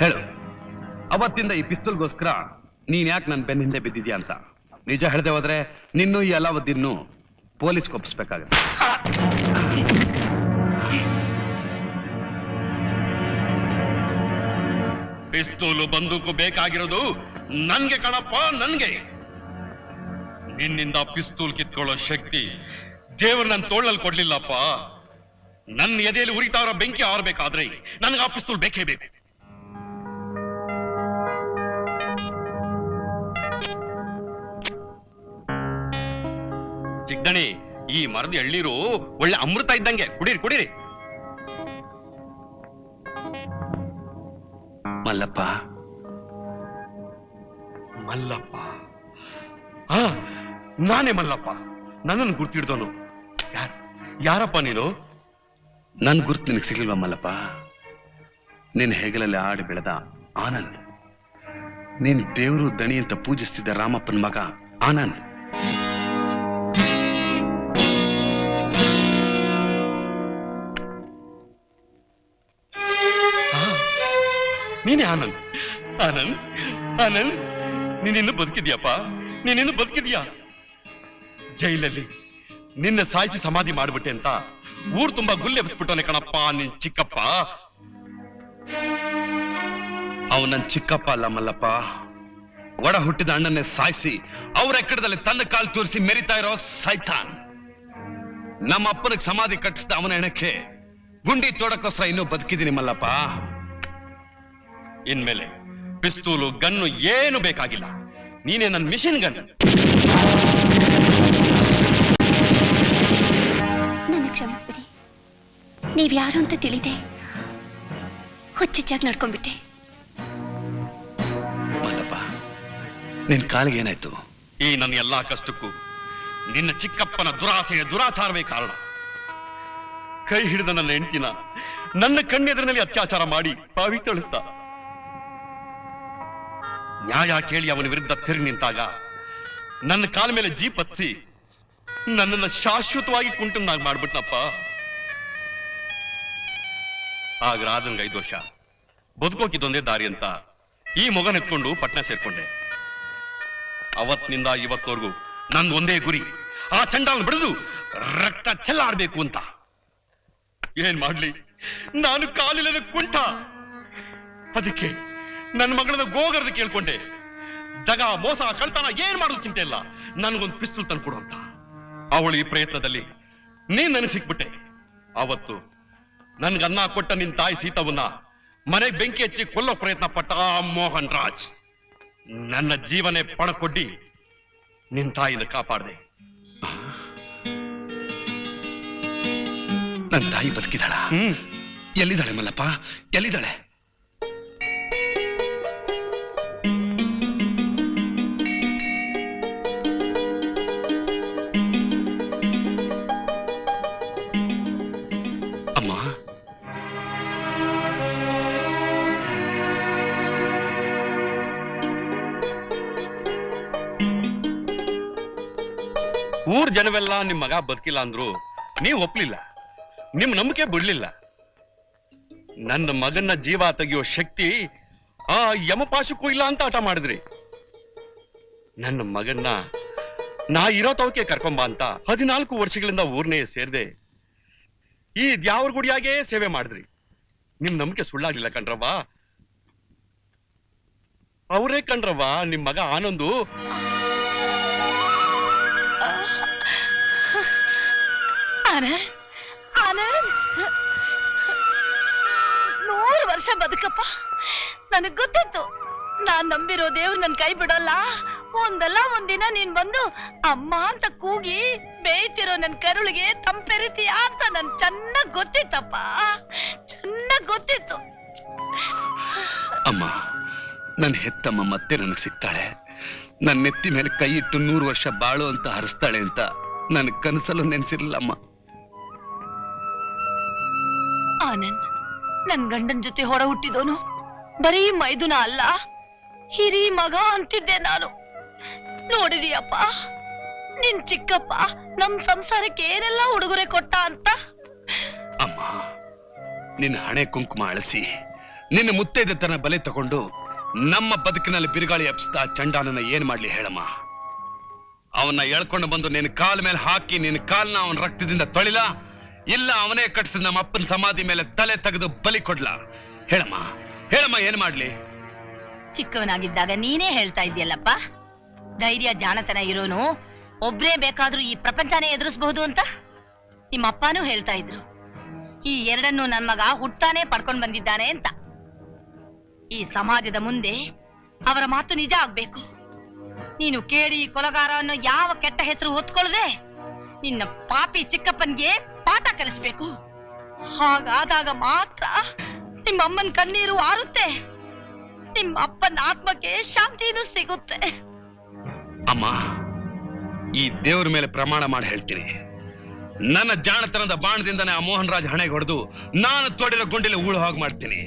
ಹೇಳು. ಅವತ್ತಿಂದ ಈ ಪಿಸ್ತೂಲ್ಗೋಸ್ಕರ ನೀನ್ ಯಾಕೆ ನನ್ನ ಬೆನ್ನ ಹಿಂದೆ ಬಿದ್ದಿದ್ಯಾ ಅಂತ? ನಿಜ ಹೇಳ್ದೆ ಹೋದ್ರೆ ನಿನ್ನೂ ಈ ಅಲಾವುದ್ದೀನ್ನು ಪೊಲೀಸ್ ಒಪ್ಪಿಸ್ಬೇಕಾಗತ್ತೆ ಪಿಸ್ತೂಲು ಬಂದೂಕು ಬೇಕಾಗಿರೋದು ನನ್ಗೆ ಕಣಪ್ಪ, ನನ್ಗೆ. ನಿನ್ನಿಂದ ಪಿಸ್ತೂಲ್ ಕಿತ್ಕೊಳ್ಳೋ ಶಕ್ತಿ ದೇವ್ರ ನನ್ನ ತೋಳಲ್ಲಿ ಕೊಡ್ಲಿಲ್ಲಪ್ಪ. ನನ್ನ ಎದೆಯಲ್ಲಿ ಉರಿತಾವ್ರ ಬೆಂಕಿ ಆರ್ಬೇಕಾದ್ರೆ ನನಗೆ ಆ ಪಿಸ್ತೂಲ್ ಬೇಕೇ ಬೇಕು. ಚಿಕ್ಕದಣಿ ಈ ಮರದ ಎಳ್ಳೀರು ಒಳ್ಳೆ ಅಮೃತ ಇದ್ದಂಗೆ. ಕುಡೀರಿ ಕುಡೀರಿ. ಮಲ್ಲಪ್ಪ. ಮಲ್ಲಪ್ಪ. ನಾನೇ ಮಲ್ಲಪ್ಪ. ನನ್ನನ್ನು ಗುರ್ತಿಡ್ದವನು. ಯಾರ್ ಯಾರಪ್ಪ ನೀನು? ನನ್ ಗುರ್ತು ನಿನಗೆ ಸಿಗ್ಲಿಲ್ವಾ ಮಲ್ಲಪ್ಪ? ನಿನ್ನ ಹೆಗಲಲ್ಲಿ ಆಡಿ ಬೆಳೆದ ಆನಂದ್. ನೀನ್ ದೇವರು ದಣಿ ಅಂತ ಪೂಜಿಸ್ತಿದ್ದ ರಾಮಪ್ಪನ ಮಗ ಆನಂದ್. ನೀನೇ ಆನಂದ್. ಆನಂದ್ ಆನಂದ್, ನೀನಿನ್ನು ಬದುಕಿದ್ಯಪ್ಪ? ನೀನಿನ್ನು ಬದುಕಿದ್ಯಾ? ಜೈಲಲ್ಲಿ ನಿನ್ನ ಸಾಯಿಸಿ ಸಮಾಧಿ ಮಾಡ್ಬಿಟ್ಟೆ ಅಂತ ಊರ್ ತುಂಬಾ ಗುಲ್ಲೆ ಎಬ್ಸ್ಬಿಟ್ಟವನೆ ಕಣಪ್ಪ, ನಿನ್ ಚಿಕ್ಕಪ್ಪ. ಅವ್ ನನ್ ಚಿಕ್ಕಪ್ಪ ಅಲ್ಲ ಮಲ್ಲಪ್ಪ. ಒಡ ಹುಟ್ಟಿದ ಅಣ್ಣನ್ನೇ ಸಾಯಿಸಿ, ಅವ್ರ ಎಕ್ಕಡದಲ್ಲಿ ತನ್ನ ಕಾಲು ತೋರಿಸಿ ಮೆರಿತಾ ಇರೋ ಸೈತಾನ್. ನಮ್ಮ ಅಪ್ಪನಿಗೆ ಸಮಾಧಿ ಕಟ್ಟಿಸಿದ ಅವನ ಹೆಣಕ್ಕೆ. ಗುಂಡಿ ತೋಡಕ್ಕೋಸ್ಕರ ಇನ್ನೂ ಬದುಕಿದ್ದೀನಿ ಮಲ್ಲಪ್ಪ. ಇನ್ಮೇಲೆ ಪಿಸ್ತೂಲು, ಗನ್ನು ಏನು ಬೇಕಾಗಿಲ್ಲ. ನೀನೇ ನನ್ನ ಮಿಷಿನ್ ಗನ್. ನೀವ್ಯಾರು ಅಂತ ತಿಳಿದೆ. ಹುಚ್ಚುಚ್ಚಾಗಿ ನಡ್ಕೊಂಡ್ಬಿಟ್ಟೆ. ಮಲ್ಲಪ್ಪ ನಿನ್ ಕಾಲಿಗೆ ಏನಾಯ್ತು? ಈ ನನ್ನ ಎಲ್ಲಾ ಕಷ್ಟಕ್ಕೂ ನಿನ್ನ ಚಿಕ್ಕಪ್ಪನ ದುರಾಸೆಯ ದುರಾಚಾರವೇ ಕಾರಣ. ಕೈ ಹಿಡಿದ ನನ್ನ ಹೆಂಡತಿನ ನನ್ನ ಕಣ್ಣೆದರಿನಲ್ಲಿ ಅತ್ಯಾಚಾರ ಮಾಡಿ ಬಾವಿ ತಳಿಸ್ತ ನ್ಯಾಯ ಕೇಳಿ ಅವನ ವಿರುದ್ಧ ತಿರುಗಿ ನಿಂತಾಗ ನನ್ನ ಕಾಲ ಮೇಲೆ ಜೀಪ್ ಹತ್ಸಿ ನನ್ನನ್ನು ಶಾಶ್ವತವಾಗಿ ಕುಂಟನ್ನಾಗಿ ಮಾಡ್ಬಿಟ್ನಪ್ಪ. ಆಗ ರಾಧನ್ಗೆ ಐದು ವರ್ಷ. ಬದುಕೋಕಿದ್ದೊಂದೇ ದಾರಿ ಅಂತ ಈ ಮೊಗನ್ ಎತ್ಕೊಂಡು ಪಟ್ನ ಸೇರ್ಕೊಂಡೆ. ಅವತ್ತಿನಿಂದ ಇವತ್ತವರೆಗೂ ನಂದು ಒಂದೇ ಗುರಿ. ಆ ಚಂಡಾಲ್ ಬಿಡಿದು ರಕ್ತ ಚೆಲ್ಲಾಡ್ಬೇಕು ಅಂತ. ಏನ್ ಮಾಡ್ಲಿ? ನಾನು ಕಾಲಿಲ್ಲದ ಕುಂಟ ಅದಕ್ಕೆ ನನ್ನ ಮಗಳನ್ನ ಗೋಗರದ ಕೇಳ್ಕೊಂಡೆ. ದಗ, ಮೋಸ, ಕಳ್ತನ ಏನ್ ಮಾಡೋದು ಚಿಂತೆ ಇಲ್ಲ. ನನಗೊಂದು ಪಿಸ್ತೂಲ್ ತಂದ್ಕೊಡು ಅಂತ. ಅವಳು ಈ ಪ್ರಯತ್ನದಲ್ಲಿ ನೀನ್ ನನಗೆ ಸಿಕ್ಬಿಟ್ಟೆ. ಅವತ್ತು ನನ್ಗನ್ನ ಕೊಟ್ಟ ನಿನ್ ತಾಯಿ ಸೀತವನ್ನ ಮನೆಗೆ ಬೆಂಕಿ ಹಚ್ಚಿ ಕೊಲ್ಲೋ ಪ್ರಯತ್ನ ಪಟ್ಟ ಮೋಹನ್ ರಾಜ್. ನನ್ನ ಜೀವನೇ ಪಣ ಪಣಕೊಡ್ಡಿ ನಿನ್ ತಾಯಿನ ಕಾಪಾಡ್ದೆ. ನನ್ ತಾಯಿ ಬದುಕಿದಾಳ? ಎಲ್ಲಿದ್ದಾಳೆ ಮಲ್ಲಪ್ಪ? ಎಲ್ಲಿದ್ದಾಳೆ? ಊರ್ ಜನವೆಲ್ಲ ನಿಮ್ ಮಗ ಬದುಕಿಲ್ಲ ಅಂದ್ರು ನೀವ್ ಒಪ್ಲಿಲ್ಲ. ನಿಮ್ ನಂಬಿಕೆ ಬಿಡ್ಲಿಲ್ಲ. ನನ್ನ ಮಗನ ಜೀವ ತೆಗೆಯೋ ಶಕ್ತಿ ಆ ಯಮಪಾಶಕ್ಕೂ ಇಲ್ಲ ಅಂತ ಆಟ ಮಾಡಿದ್ರಿ. ನನ್ನ ಮಗನ್ನ ನಾ ಇರೋ ತವಕೆ ಕರ್ಕೊಂಬ ಅಂತ ಹದಿನಾಲ್ಕು ವರ್ಷಗಳಿಂದ ಊರ್ನೇ ಸೇರ್ದೆ ಈ ದ್ಯಾವ್ರ ಗುಡಿಯಾಗೆ ಸೇವೆ ಮಾಡಿದ್ರಿ. ನಿಮ್ ನಂಬಿಕೆ ಸುಳ್ಳಾಗ್ಲಿಲ್ಲ ಕಣ್ರವ್ವ. ಅವರೇ ಕಣ್ರವ್ವ, ನಿಮ್ ಮಗ ಆನಂದು ಆನಂದ್ ಆನಂದ್ ನೂರು ವರ್ಷ ಬದುಕಪ್ಪ. ನನಗ್ ಗೊತ್ತಿತ್ತು. ನಾನ್ ನಂಬಿರೋ ದೇವ್ರು ನನ್ ಕೈ ಬಿಡೋಲ್ಲ. ಒಂದಲ್ಲ ಒಂದಿನ ನೀನ್ ಬಂದು ಅಮ್ಮ ಅಂತ ಕೂಗಿ ಬೇಯ್ತಿರೋ ನನ್ ಕರುಳಿಗೆ ತಂಪೆರಿತೀಯ ಅಂತ ನನ್ ಚೆನ್ನಾಗ್ ಗೊತ್ತಿತ್ತಪ್ಪ. ಚೆನ್ನಾಗ್ ಗೊತ್ತಿತ್ತು. ಅಮ್ಮ ನನ್ನ ಹೆತ್ತಮ್ಮ ಮತ್ತೆ ನನಗೆ ಸಿಗ್ತಾಳೆ. ನನ್ನ ನೆತ್ತಿ ಮೇಲೆ ಕೈ ಇಟ್ಟು ನೂರು ವರ್ಷ ಬಾಳು ಅಂತ ಹರಿಸ್ತಾಳೆ ಅಂತ ನನ್ನ ಕನಸಲ್ಲೂ ನೆನ್ಸಿರ್ಲಿಲ್ಲಮ್ಮ. ಆನಂದ್, ನನ್ ಗಂಡನ್ ಜೊತೆ ಹೊರ ಹುಟ್ಟಿದೋನು ಬರೀ ಮೈದುನ ಅಲ್ಲ, ಹಿರಿ ಮಗ ಅಂತಿದ್ದೆ ನಾನು. ನೋಡಿದೀಯಪ್ಪ, ನಿನ್ ಚಿಕ್ಕಪ್ಪ ನಮ್ ಸಂಸಾರಕ್ಕೆ ಏನೆಲ್ಲ ಉಡುಗೊರೆ ಕೊಟ್ಟ ಅಂತ? ಅಮ್ಮ, ನಿನ್ನ ಹಣೆ ಕುಂಕುಮ ಅಳಿಸಿ, ನಿನ್ನ ಮುತ್ತೈದತನ ಬಲೆ ತಗೊಂಡು ನಮ್ಮ ಬದುಕಿನಲ್ಲಿ ಬಿರುಗಾಳಿ ಎಬ್ಸ್ತಾ ಚಂಡಾನನ ಏನ್ ಮಾಡ್ಲಿ ಹೇಳಮ್ಮ? ಅವನ್ನ ಎಳ್ಕೊಂಡು ಬಂದು ನಿನ್ನ ಕಾಲ ಮೇಲೆ ಹಾಕಿ ನಿನ್ನ ಕಾಲ್ನ ಅವನ ರಕ್ತದಿಂದ ತೊಳಿಲ? ಇಲ್ಲ, ಅವನೇ ಕಟ್ಸಿದ ನಮ್ಮ ಅಪ್ಪನ ಸಮಾಧಿ ಮೇಲೆ ತಲೆ ತೆಗೆದು ಬಲಿ ಕೊಡ್ಲ. ಹೇಳಮ್ಮ ಹೇಳಮ್ಮ, ಏನ್ ಮಾಡ್ಲಿ? ಚಿಕ್ಕವನಾಗಿದ್ದಾಗ ನೀನೇ ಹೇಳ್ತಾ ಇದೆಯಲ್ಲಪ್ಪ ಧೈರ್ಯ, ಜಾಣತನ ಇರೋನು. ಒಬ್ರೇ ಬೇಕಾದ್ರೂ ಈ ಪ್ರಪಂಚನೇ ಎದುರಿಸಬಹುದು ಅಂತ ನಿಮ್ಮ ಅಪ್ಪನೂ ಹೇಳ್ತಾ ಇದ್ರು. ಈ ಎರಡನ್ನು ನನ್ ಮಗ ಹುಟ್ಟಾನೆ ಪಡ್ಕೊಂಡ್ ಬಂದಿದ್ದಾನೆ ಅಂತ. ಈ ಸಮಾಜದ ಮುಂದೆ ಅವರ ಮಾತು ನಿಜ ಆಗ್ಬೇಕು. ನೀನು ಕೇಳಿ ಕೊಲಗಾರ ಅನ್ನೋ ಯಾವ ಕೆಟ್ಟ ಹೆಸರು ಹೊತ್ಕೊಳ್ಳದೆ ನಿನ್ನ ಪಾಪಿ ಚಿಕ್ಕಪ್ಪನ್ಗೆ ಪಾಠ ಕಲಿಸ್ಬೇಕು. ಹಾಗಾದಾಗ ಮಾತ್ರ ನಿಮ್ಮಮ್ಮನ ಕಣ್ಣೀರು ಆರುತ್ತೆ. ನಿಮ್ಮ ಅಪ್ಪನ ಆತ್ಮಕ್ಕೆ ಶಾಂತಿನೂ ಸಿಗುತ್ತೆ. ಅಮ್ಮ, ಈ ದೇವರ ಮೇಲೆ ಪ್ರಮಾಣ ಮಾಡಿ ಹೇಳ್ತೀನಿ. ನನ್ನ ಜಾಣತನದ ಬಾಣದಿಂದನೇ ಆ ಮೋಹನ್ ರಾಜ್ ಹಣೆಗೆ ಹೊಡೆದು ನಾನು ತೊಡಿರೋ ಗುಂಡಿಲಿ ಉಳು ಹಾಗೆ ಮಾಡ್ತೀನಿ.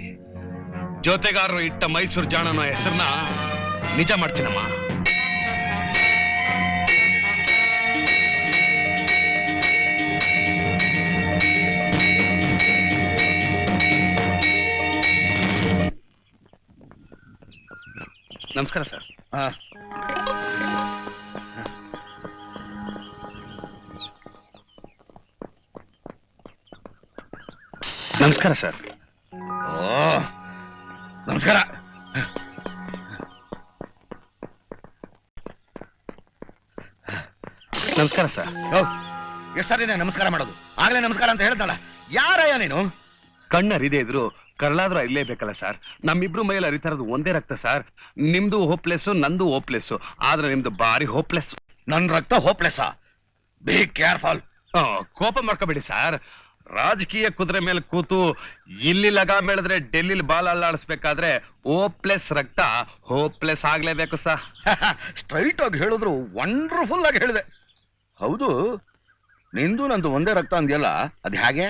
ಜೊತೆಗಾರರು ಇಟ್ಟ ಮೈಸೂರು ಜಾಣನ ಹೆಸರನ್ನ ನಿಜ ಮಾಡ್ತೀನಮ್ಮ. ನಮಸ್ಕಾರ ಸರ್. ನಮಸ್ಕಾರ ಸರ್. ಓ ನಮಸ್ಕಾರ. ನಮಸ್ಕಾರ ಸರ್. ಯೋ ಎಷ್ಟು ಸರಿ ನಮಸ್ಕಾರ ಮಾಡೋದು? ಆಗ್ಲೇ ನಮಸ್ಕಾರ ಅಂತ ಹೇಳ್ತಾಳ ಯಾರಯ್ಯ ನೀನು? ಕಣ್ಣರಿದೆ ಇದ್ರು ಕರ್ಲಾದ್ರೂ ಇಲ್ಲೇಬೇಕಲ್ಲ ಸರ್. ನಮ್ಮಿಬ್ರು ಮೈಲಿ ಅರಿತಾರದು ಒಂದೇ ರಕ್ತ ಸರ್. ನಿಮ್ದು ಹೋಪ್ಲೆಸ್ ನಂದು ಹೋಪ್ಲೆಸ್ ಆದ್ರೆ ನಿಮ್ದು ಬಾರಿ ಹೋಪ್ಲೆಸ್ ನನ್ ರಕ್ತ ಹೋಪ್ಲೆಸ್ ಬಿ ಕೇರ್ಫುಲ್ ಕೋಪ ಮಾಡ್ಕೋಬೇಡಿ ಸರ್. ರಾಜಕೀಯ ಕುದುರೆ ಮೇಲೆ ಕೂತು ಇಲ್ಲಿ ಲಗಾ ಬೆಳೆದ್ರೆ ಡೆಲ್ಲಿಲಿ ಬಾಲ್ ಅಲ್ಲಾಡಿಸ್ಬೇಕಾದ್ರೆ ಓಪ್ಲೆಸ್ ರಕ್ತ ಹೋಪ್ಲೆಸ್ ಆಗ್ಲೇಬೇಕು ಸರ್. ಸ್ಟ್ರೈಟ್ ಆಗಿ ಹೇಳಿದ್ರು ವಂಡರ್ಫುಲ್ ಆಗಿ ಹೇಳಿದೆ. ಹೌದು ನಿಂದು ನಂದು ಒಂದೇ ರಕ್ತ ಅಂದ್ಯಲ್ಲ ಅದು ಹೇಗೆ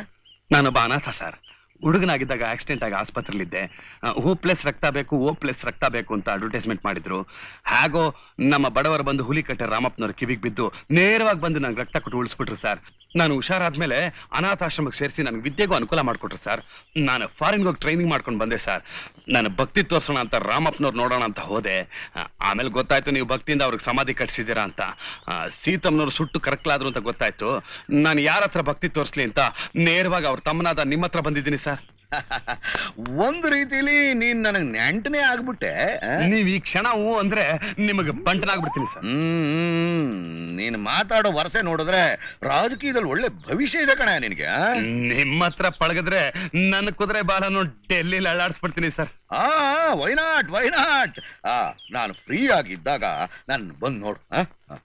ನಾನು ಬಾನಾಥ ಸರ್. ಹುಡುಗನಾಗಿದ್ದಾಗ ಆಕ್ಸಿಡೆಂಟ್ ಆಗಿ ಆಸ್ಪತ್ರೆಲಿದ್ದೆ ಹೂ ಪ್ಲಸ್ ರಕ್ತ ಬೇಕು ಓ ಪ್ಲಸ್ ರಕ್ತ ಬೇಕು ಅಂತ ಅಡ್ವರ್ಟೈಸ್ಮೆಂಟ್ ಮಾಡಿದ್ರು. ಹಾಗೋ, ನಮ್ಮ ಬಡವರು ಬಂದು ಹುಲಿಕಟ್ಟೆ ರಾಮಪ್ಪನವ್ರ ಕಿವಿಗೆ ಬಿದ್ದು ನೇರವಾಗಿ ಬಂದು ನಂಗೆ ರಕ್ತ ಕೊಟ್ಟು ಉಳಿಸ್ಬಿಟ್ರು ಸರ್. ನಾನು ಹುಷಾರಾದ್ಮೇಲೆ ಅನಾಥಾಶ್ರಮಕ್ಕೆ ಸೇರಿಸಿ ನನಗೆ ವಿದ್ಯೆಗೂ ಅನುಕೂಲ ಮಾಡಿಕೊಟ್ರು ಸರ್. ನಾನು ಫಾರಿನ್ಗೆ ಹೋಗಿ ಟ್ರೈನಿಂಗ್ ಮಾಡ್ಕೊಂಡು ಬಂದೆ ಸರ್. ನಾನು ಭಕ್ತಿ ತೋರಿಸೋಣ ಅಂತ ರಾಮಪ್ಪನವ್ರು ನೋಡೋಣ ಅಂತ ಹೋದೆ. ಆಮೇಲೆ ಗೊತ್ತಾಯ್ತು ನೀವು ಭಕ್ತಿಯಿಂದ ಅವ್ರಿಗೆ ಸಮಾಧಿ ಕಟ್ಸಿದ್ದೀರಾ ಅಂತ. ಸೀತಮ್ಮನವ್ರು ಸುಟ್ಟು ಕರಕಲಾದ್ರು ಅಂತ ಗೊತ್ತಾಯ್ತು. ನಾನು ಯಾರ ಹತ್ರ ಭಕ್ತಿ ತೋರಿಸ್ಲಿ ಅಂತ ನೇರವಾಗಿ ಅವ್ರ ತಮ್ಮನಾದ ನಿಮ್ಮ ಹತ್ರ ಬಂದಿದ್ದೀನಿ ಸರ್. ಒಂದು ರೀತಿಲಿ ನೀನ್ ನನಗ್ ನೆಂಟನೇ ಆಗ್ಬಿಟ್ಟೆ? ನೀವ್ ಈ ಕ್ಷಣ ಹೂ ಅಂದ್ರೆ ನಿಮಗೆ ಬಂಟನಾಗ್ಬಿಡ್ತೀನಿ ಸರ್ ಹ್ಮ್ ನೀನ್ ಮಾತಾಡೋ ವರ್ಷೆ ನೋಡಿದ್ರೆ ರಾಜಕೀಯದಲ್ಲಿ ಒಳ್ಳೆ ಭವಿಷ್ಯ ಇದೆ ಕಣ ನಿನ್ಗೆ ಆ? ನಿಮ್ಮ ಹತ್ರ ಪಳಗಿದ್ರೆ ನನ್ನ ಕುದುರೆ ಬಾಲನು ಡೆಲ್ಲಿಲಿ ಅಳ್ಳಾಡ್ಸ್ಬಿಡ್ತೀನಿ ಸರ್ ಆ ವೈನಾಟ್ ವೈನಾಟ್ ಆ ನಾನು ಫ್ರೀ ಆಗಿದ್ದಾಗ ನಾನು ಬಂದ್ ನೋಡು ಆ? ಆ,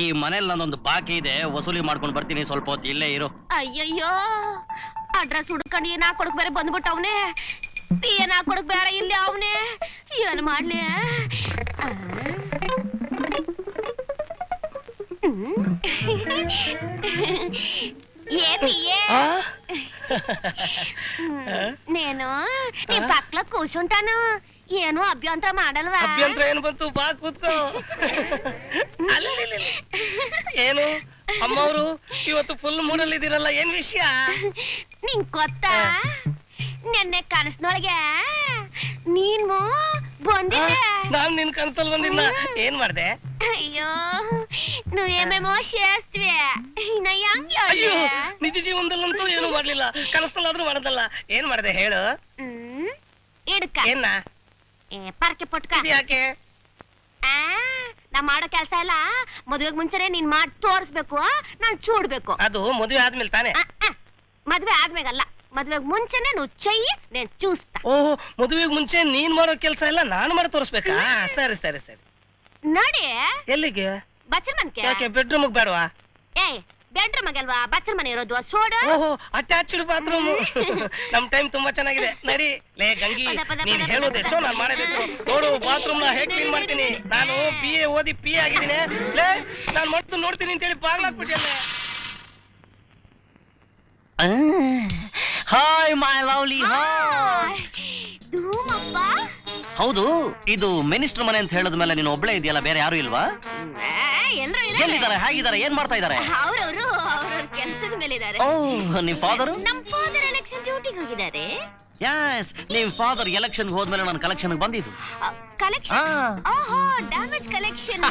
ಈ ಮನೇಲಿ ನನ್ನೊಂದು ಬಾಕಿ ಇದೆ, ವಸೂಲಿ ಮಾಡ್ಕೊಂಡು ಬರ್ತೀನಿ, ಸ್ವಲ್ಪ ಹೊತ್ತು ಇಲ್ಲೇ ಇರು ಅಯ್ಯಯ್ಯೋ, ಅಡ್ರೆಸ್ ಹುಡ್ಕೊಂಡು ಏನ್ ಹಾಕೊಡಕ್ ಬೇರೆ ಬಂದ್ಬಿಟ್ಟು ಅವನೇ ಏನ್ ಹಾಕೊಡಕ್ ಬೇರೆ ಇಲ್ಲಿ ಅವನೇ ಏನ್ ಮಾಡ್ಲಿ? ಹ್ಮ್. ఏ పియ్యే నేను నీ పక్కలో కూర్చుంటాను ಏನು ಅಭ್ಯಂತರ ಮಾಡಲ್ವಾ ಅಭ್ಯಂತರ ಏನು ಬಂತು ಬಾ ಕೂತ್ಕೋ ಅಲ್ಲಿ ಏನು ಅಮ್ಮವರು ಇವತ್ತು ಫುಲ್ ಮೂಡಲ್ಲಿ ಇದ್ದೀರಲ್ಲ ಏನ್ ವಿಷಯ ನಿಂಗ್ ಗೊತ್ತ ನೆನ್ನೆ ಕನಸಿನೊಳಗೆ ನೀನು ಬಂದಿದ್ದೆ ನಾನ್ ನಿನ್ ಕನ್ಸಲ್ ಬಂದಿಲ್ಲ ಏನ್ ಮಾಡ್ದೆ ಅಯ್ಯೋ ನೀವೇಮೇಮೋ ಶಾಸ್ತ್ವಿ ಇನ್ನ ಹೆಂಗ್ ಅಯ್ಯೋ ನಿಜ ಜೀವನದಲ್ಲಂತೂ ಏನು ಮಾಡ್ಲಿಲ್ಲ ಕನಸಲ್ಲಾದ್ರೂ ಮಾಡದಲ್ಲ ಏನ್ ಮಾಡ್ದೆ ಹೇಳು ಹ್ಮ್ ಇಡ್ಕ ಏನ ಏ ಪರ್ಕೆ ಪುಟ್ಕ ಯಾಕೆ ಆ ನಾ ಮಾಡೋ ಕೆಲಸ ಇಲ್ಲ ಮದುವೆಗೆ ಮುಂಚೆನೆ ನೀನ್ ಮಾಡಿ ತೋರಿಸ್ಬೇಕು ನಾನ್ ಚೂಡ್ಬೇಕು ಅದು ಮದುವೆ ಆದ್ಮೇಲೆ ತಾನೇ ಆ, ಮದ್ವೆ ಆದ್ಮೇಗಲ್ಲ ಮದ್ವೆಗ್ ಮುಂಚೆನೆ నువ్వు చెయ్యి నేను చూస్తా ಓಹ್ ಮದುವೆಗೆ ಮುಂಚೆ ನೀನ್ ಮಾಡೋ ಕೆಲಸ ಇಲ್ಲ ನಾನು ಮಾಡಿ ತೋರಿಸ್ಬೇಕಾ ಸರಿ ಸರಿ ಸರಿ ನೋಡಿ. ಎಲ್ಲಿಗೆ? ಬಚ್ಚಲ್ ಮನ್ಕೆ ಯಾಕೆ ಬೆಡ್ರೂಮ್ ಬೇಡವಾ? ಏ ಬೆಡ್ರೂಮ್ ಅಲ್ವಾ? ಬಚ್ಚಲ್ ಮನೆ ಇರೋದು ಸೋಡು? ಓಹೋ ಅಟ್ಯಾಚ್ಡ್ ಬಾತ್ರೂಮ್ ನಮ್ ಟೈಮ್ ತುಂಬಾ ಚೆನ್ನಾಗಿದೆ. ನಡಿ. ಲೇ ಗಂಗಿ ನೀನ್ ಪದ, ಹೇಳೋದು ಪದ. ನಾನ್ ಮಾಡಬೇಕು. ನೋಡು ಬಾತ್ರೂಮ್ನ ಹೇಗ್ ಕ್ಲೀನ್ ಮಾಡ್ತೀನಿ? ನಾನು ಬಿ ಎ ಓದಿ ಪಿ ಆಗಿದ್ದೀನಿ. ಲೇ ನಾನ್ ಮಾಡ್ತು ನೋಡ್ತೀನಿ ಅಂತ ಹೇಳಿ ಬಾಗ್ಲಾಕ್ಬಿಟ್ಟಿಯಲ್ಲೇ ಹಾಯ್ ಮೈ ಲವ್ಲಿ ಹಾಯ್ ಹೌದು ಇದು ಮಿನಿಸ್ಟರ್ ಮನೆ ಅಂತ ಹೇಳಿದ ಮೇಲೆ ನೀನು ಒಬ್ಳೆ ಇದೆಯಲ್ಲ ಬೇರೆ ಯಾರು ಇಲ್ವಾ? ಎಲ್ಲರೂ ಎಲ್ಲಿದ್ದಾರೆ? ಹೇಗಿದ್ದಾರೆ? ಏನ್ ಮಾಡ್ತಾ ಇದ್ದಾರೆ? ಅವ್ರವ್ರು ಅವ್ರವ್ರ ಕೆಲ್ಸದ ಮೇಲೆ ಇದಾರೆ ಓ ನಿಮ್ ಫಾದರ್ ನಮ್ಮ ಫಾದರ್ ಎಲೆಕ್ಷನ್ ಡ್ಯೂಟಿಗೆ ಹೋಗಿದ್ದಾರೆ. ಯಸ್ ನಿಮ್ ಫಾದರ್ ಎಲೆಕ್ಷನ್ ಹೋದ್ಮೇಲೆ ನಾನು ಕಲೆಕ್ಷನ್ ಬಂದಿದ್ದು. ಕಲೆಕ್ಷನ್ ಆ, ಓಹೋ ಡ್ಯಾಮೇಜ್ ಕಲೆಕ್ಷನ್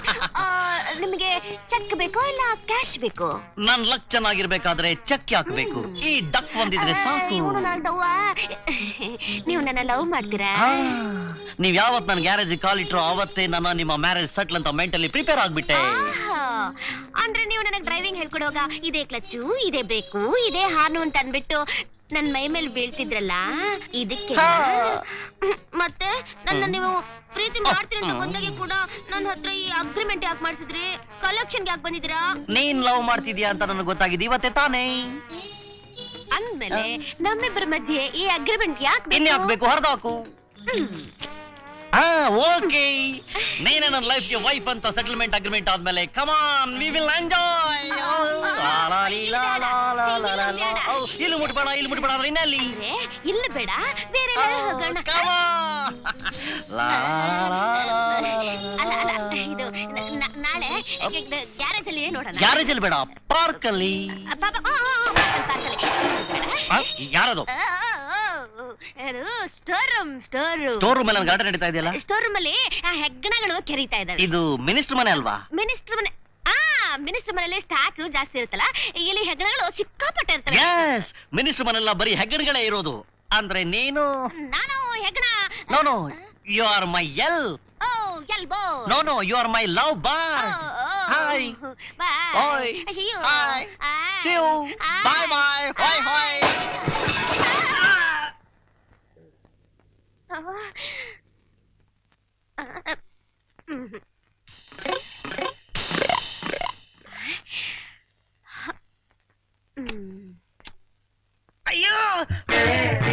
ನಿಮಗೆ ಚೆಕ್ ಬೇಕೋ ಇಲ್ಲ ಕ್ಯಾಶ್ ಬೇಕೋ? ನನ್ ಲಕ್ ಚೆನ್ನಾಗಿರ್ಬೇಕಾದ್ರೆ ಚೆಕ್ ಹಾಕ್ಬೇಕು. ಈ ಡಕ್ ಬಂದಿದ್ರೆ ಸಾಕು. ನೀವು ನನ್ನ ಲವ್ ಮಾಡ್ತೀರಾ? ನೀವ್ ಯಾವತ್ ನನ್ ಗ್ಯಾರೇಜ್ ಕಾಲ್ ಇಟ್ರು ಅವತ್ತೇ ನನ್ನ ನಿಮ್ಮ ಮ್ಯಾರೇಜ್ ಸೆಟ್ಲ್ ಅಂತ ಮೆಂಟಲಿ ಪ್ರಿಪೇರ್ ಆಗ್ಬಿಟ್ಟೆ. ಆಹಾ. ಅಂದ್ರೆ ನೀವು ನನಗೆ ಡ್ರೈವಿಂಗ್ ಹೇಳ್ಕೊಡುವಾಗ ಇದೇ ಕ್ಲಚ್ಚು ಇದೇ ಬೇಕು ಇದೇ ಹಾರ್ನು ಅಂತ ಅನ್ಬಿಟ್ಟು ನನ್ ಮೈ ಮೇಲೆ ಬೀಳ್ತಿದ್ರಲ್ಲ ಇದಕ್ಕೆ ಮತ್ತೆ ನನ್ನ ನೀವು ಪ್ರೀತಿ ಮಾಡ್ತೀರಿ ಅಂತ ಬಂದಾಗೆ ಕೂಡ ನನ್ನ ಹತ್ರ ಈ ಅಗ್ರಿಮೆಂಟ್ ಯಾಕೆ ಮಾಡ್ಸಿದ್ರಿ? ಕಲೆಕ್ಷನ್ ಯಾಕೆ ಬಂದಿದ್ದೀರಾ? ನೀನ್ ಲವ್ ಮಾಡ್ತಿದ್ಯಾ ಅಂತ ನನಗೆ ಗೊತ್ತಾಗಿದೆ ಇವತ್ತೇ ತಾನೇ. ಅಂದ್ಮೇಲೆ ನಮ್ಮಿಬ್ಬರ ಮಧ್ಯೆ ಈ ಅಗ್ರಿಮೆಂಟ್ ಯಾಕೆ ಇನ್ ಹಾಕ್ಬೇಕು ಹರಿದಾಕು. ಹಾ ಓಕೆ. ನೀನೇ ನನ್ನ ಲೈಫ್ಗೆ ವೈಫ್ ಅಂತ ಸೆಟಲ್ಮೆಂಟ್ ಅಗ್ರಿಮೆಂಟ್ ಆದ್ಮೇಲೆ. Come on we will enjoy ಇಲ್ಲಿ ಮುಟ್ಬೇಡ ಇಲ್ಲಿ ಮುಟ್ಬೇಡ ಅಂದ್ರೆ ಇನ್ನಲ್ಲಿ? ಅಂದ್ರೆ ಇಲ್ಲ ಬೇಡ ಬೇರೆ ಹೋಗೋಣ. ಅಲ್ಲ. ಅಲ್ಲ ಇದು ನ- ನಾಳೆ ಗ್ಯಾರೇಜ್ ಅಲ್ಲಿ ನೋಡೋಣ. ಗ್ಯಾರೇಜ್ ಅಲ್ಲಿ ಬೇಡ ಪಾರ್ಕ್ ಅಲ್ಲಿ. ಪಾಪ, ಆ, ಆ, ಯಾರದು? ಆ, ಅದು store room store room store room ಅಲ್ಲಿ ಗಾರ್ಡನ್ ನಡೀತಾ ಇದೆಯಲ್ಲ? ಸ್ಟೋರ್ ರೂಮ್ ಅಲ್ಲಿ ಆ ಹೆಗ್ಗಣಗಳು ಕೆರೀತಾ ಇದ್ದಾವೆ. ಇದು ಮಿನಿಸ್ಟರ್ ಮನೆ ಅಲ್ವಾ? ಮಿನಿಸ್ಟರ್ ಮನೆ ಆ ಮಿನಿಸ್ಟರ್ ಮನೆಯಲ್ಲಿ ಸ್ಟಾಕ್ ಜಾಸ್ತಿ ಇರುತ್ತಲ್ಲ ಇಲ್ಲಿ ಹೆಗ್ಗಣಗಳು ಸಿಕ್ಕಾಪಟ್ಟೆ ಇರ್ತವೆ. ಎಸ್ ಮಿನಿಸ್ಟರ್ ಮನೆಲ್ಲ ಬರೀ ಹೆಗ್ಗಣಗಳೇ ಇರೋದು. ಅಂದ್ರೆ ನೀನು? ನಾನು ಹೆಗ್ಗಣ. No no you are my L O elbow no no you are my love bar bye bye Hi. Bye bye bye bye. はあうん。はうん。あよー